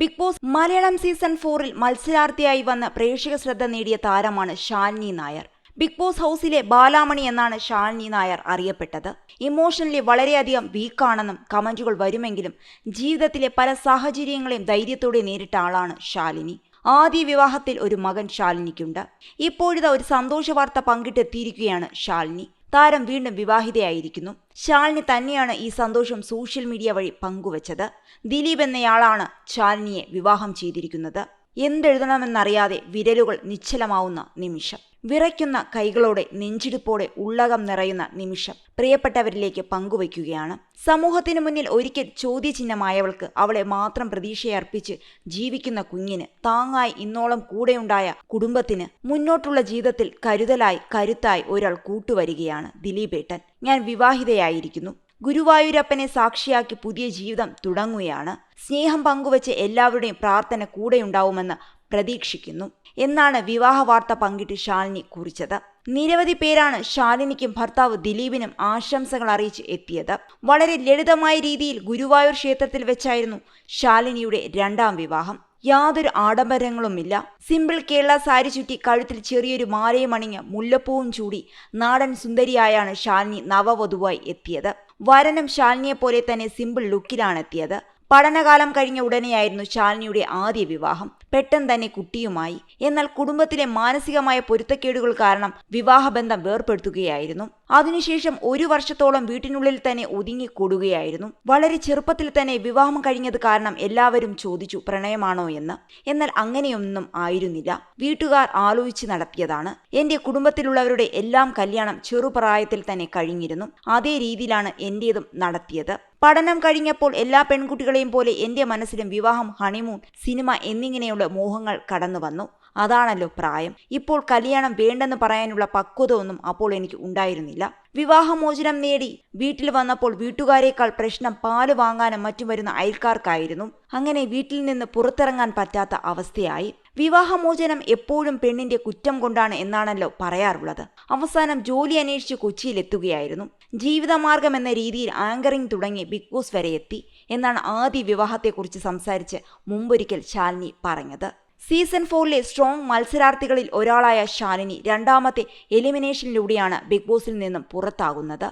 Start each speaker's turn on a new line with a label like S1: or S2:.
S1: Big boss Malayalam season ഫോറിൽ മത്സരാർത്ഥിയായി വന്ന് പ്രേക്ഷക ശ്രദ്ധ നേടിയ താരമാണ് ഷാലിനി നായർ. ബിഗ് ബോസ് ഹൗസിലെ ബാലാമണി എന്നാണ് ഷാലിനി നായർ അറിയപ്പെട്ടത്. ഇമോഷണലി വളരെയധികം വീക്കാണെന്നും കമന്റുകൾ വരുമെങ്കിലും ജീവിതത്തിലെ പല സാഹചര്യങ്ങളെയും ധൈര്യത്തോടെ നേരിട്ട ആളാണ് ഷാലിനി ആദ്യ വിവാഹത്തിൽ ഒരു മകൻ ഷാലിനിക്കുണ്ട് ഇപ്പോഴിതാ ഒരു സന്തോഷ വാർത്ത പങ്കിട്ടെത്തിയിരിക്കുകയാണ് ശാലിനി. താരം വീണ്ടും വിവാഹിതയായിരിക്കുന്നു. ശാലിനി തന്നെയാണ് ഈ സന്തോഷം സോഷ്യൽ മീഡിയ വഴി പങ്കുവച്ചത്. ദിലീപ് എന്നയാളാണ് ശാലിനിയെ വിവാഹം ചെയ്തിരിക്കുന്നത്. എന്തെഴുതണമെന്നറിയാതെ വിരലുകൾ നിശ്ചലമാവുന്ന നിമിഷം. വിറയ്ക്കുന്ന കൈകളോടെ നെഞ്ചിടിപ്പോടെ ഉള്ളകം നിറയുന്ന നിമിഷം പ്രിയപ്പെട്ടവരിലേക്ക് പങ്കുവയ്ക്കുകയാണ്. സമൂഹത്തിനു മുന്നിൽ ഒരിക്കൽ ചോദ്യചിഹ്നമായവൾക്ക് അവളെ മാത്രം പ്രതീക്ഷയർപ്പിച്ച് ജീവിക്കുന്ന കുഞ്ഞിന് താങ്ങായി ഇന്നോളം കൂടെയുണ്ടായ കുടുംബത്തിന് മുന്നോട്ടുള്ള ജീവിതത്തിൽ കരുതലായി കരുത്തായി ഒരാൾ കൂട്ടുവരികയാണ് ദിലീപേട്ടൻ. ഞാൻ വിവാഹിതയായിരിക്കുന്നു. ഗുരുവായൂരപ്പനെ സാക്ഷിയാക്കി പുതിയ ജീവിതം തുടങ്ങുകയാണ്. സ്നേഹം പങ്കുവച്ച് എല്ലാവരുടെയും പ്രാർത്ഥന കൂടെയുണ്ടാവുമെന്ന് പ്രതീക്ഷിക്കുന്നു. എന്നാണ് വിവാഹ വാർത്ത പങ്കിട്ട് ശാലിനി കുറിച്ചത്. നിരവധി പേരാണ് ശാലിനിക്കും ഭർത്താവ് ദിലീപിനും ആശംസകൾ അറിയിച്ച് എത്തിയത്. വളരെ ലളിതമായ രീതിയിൽ ഗുരുവായൂർ ക്ഷേത്രത്തിൽ വെച്ചായിരുന്നു ശാലിനിയുടെ രണ്ടാം വിവാഹം. യാതൊരു ആഡംബരങ്ങളുമില്ല. സിമ്പിൾ കേരള സാരി ചുറ്റി കഴുത്തിൽ ചെറിയൊരു മാലയും അണിഞ്ഞ് മുല്ലപ്പൂവും ചൂടി നാടൻ സുന്ദരിയായാണ് ശാലിനി നവവധുവായി എത്തിയത്. വരനും ശാലിനിയെ പോലെ തന്നെ സിമ്പിൾ ലുക്കിലാണ് എത്തിയത് പഠനകാലം കഴിഞ്ഞ ഉടനെയായിരുന്നു ശാലിനിയുടെ ആദ്യ വിവാഹം. പെട്ടെന്ന് തന്നെ കുട്ടിയുമായി. എന്നാൽ കുടുംബത്തിലെ മാനസികമായ പൊരുത്തക്കേടുകൾ കാരണം വിവാഹബന്ധം വേർപ്പെടുത്തുകയായിരുന്നു അതിനുശേഷം ഒരു വർഷത്തോളം വീട്ടിനുള്ളിൽ തന്നെ ഒതുങ്ങിക്കൂടുകയായിരുന്നു. വളരെ ചെറുപ്പത്തിൽ തന്നെ വിവാഹം കഴിഞ്ഞത് കാരണം എല്ലാവരും ചോദിച്ചു പ്രണയമാണോ എന്ന്. എന്നാൽ അങ്ങനെയൊന്നും ആയിരുന്നില്ല. വീട്ടുകാർ ആലോചിച്ച് നടത്തിയതാണ്. എന്റെ കുടുംബത്തിലുള്ളവരുടെ എല്ലാം കല്യാണം ചെറുപ്രായത്തിൽ തന്നെ കഴിഞ്ഞിരുന്നു. അതേ രീതിയിലാണ് എന്റേതും നടത്തിയത്. പഠനം കഴിഞ്ഞപ്പോൾ എല്ലാ പെൺകുട്ടികളെയും പോലെ എന്റെ മനസ്സിലും വിവാഹം ഹണിമൂൺ സിനിമ എന്നിങ്ങനെയുള്ള മോഹങ്ങൾ കടന്നു വന്നു അതാണല്ലോ പ്രായം. ഇപ്പോൾ കല്യാണം വേണ്ടെന്ന് പറയാനുള്ള പക്വത ഒന്നും അപ്പോൾ എനിക്ക് ഉണ്ടായിരുന്നില്ല. വിവാഹമോചനം നേടി വീട്ടിൽ വന്നപ്പോൾ വീട്ടുകാരേക്കാൾ പ്രശ്നം പാൽ വാങ്ങാനും മറ്റും വരുന്ന അയൽക്കാർക്കായിരുന്നു. അങ്ങനെ വീട്ടിൽ നിന്ന് പുറത്തിറങ്ങാൻ പറ്റാത്ത അവസ്ഥയായി. വിവാഹമോചനം എപ്പോഴും പെണ്ണിന്റെ കുറ്റം കൊണ്ടാണ് എന്നാണല്ലോ പറയാറുള്ളത്. അവസാനം ജോലി അന്വേഷിച്ച് കൊച്ചിയിലെത്തുകയായിരുന്നു. ജീവിതമാർഗം എന്ന രീതിയിൽ ആങ്കറിംഗ് തുടങ്ങി ബിഗ് ബോസ് വരെ എത്തി എന്നാണ് ആദ്യ വിവാഹത്തെക്കുറിച്ച് സംസാരിച്ച് മുമ്പൊരിക്കൽ ശാലിനി പറഞ്ഞത്. സീസൺ ഫോറിലെ സ്ട്രോങ് മത്സരാർത്ഥികളിൽ ഒരാളായ ശാലിനി രണ്ടാമത്തെ എലിമിനേഷനിലൂടെയാണ് ബിഗ് ബോസിൽ നിന്നും പുറത്താകുന്നത്.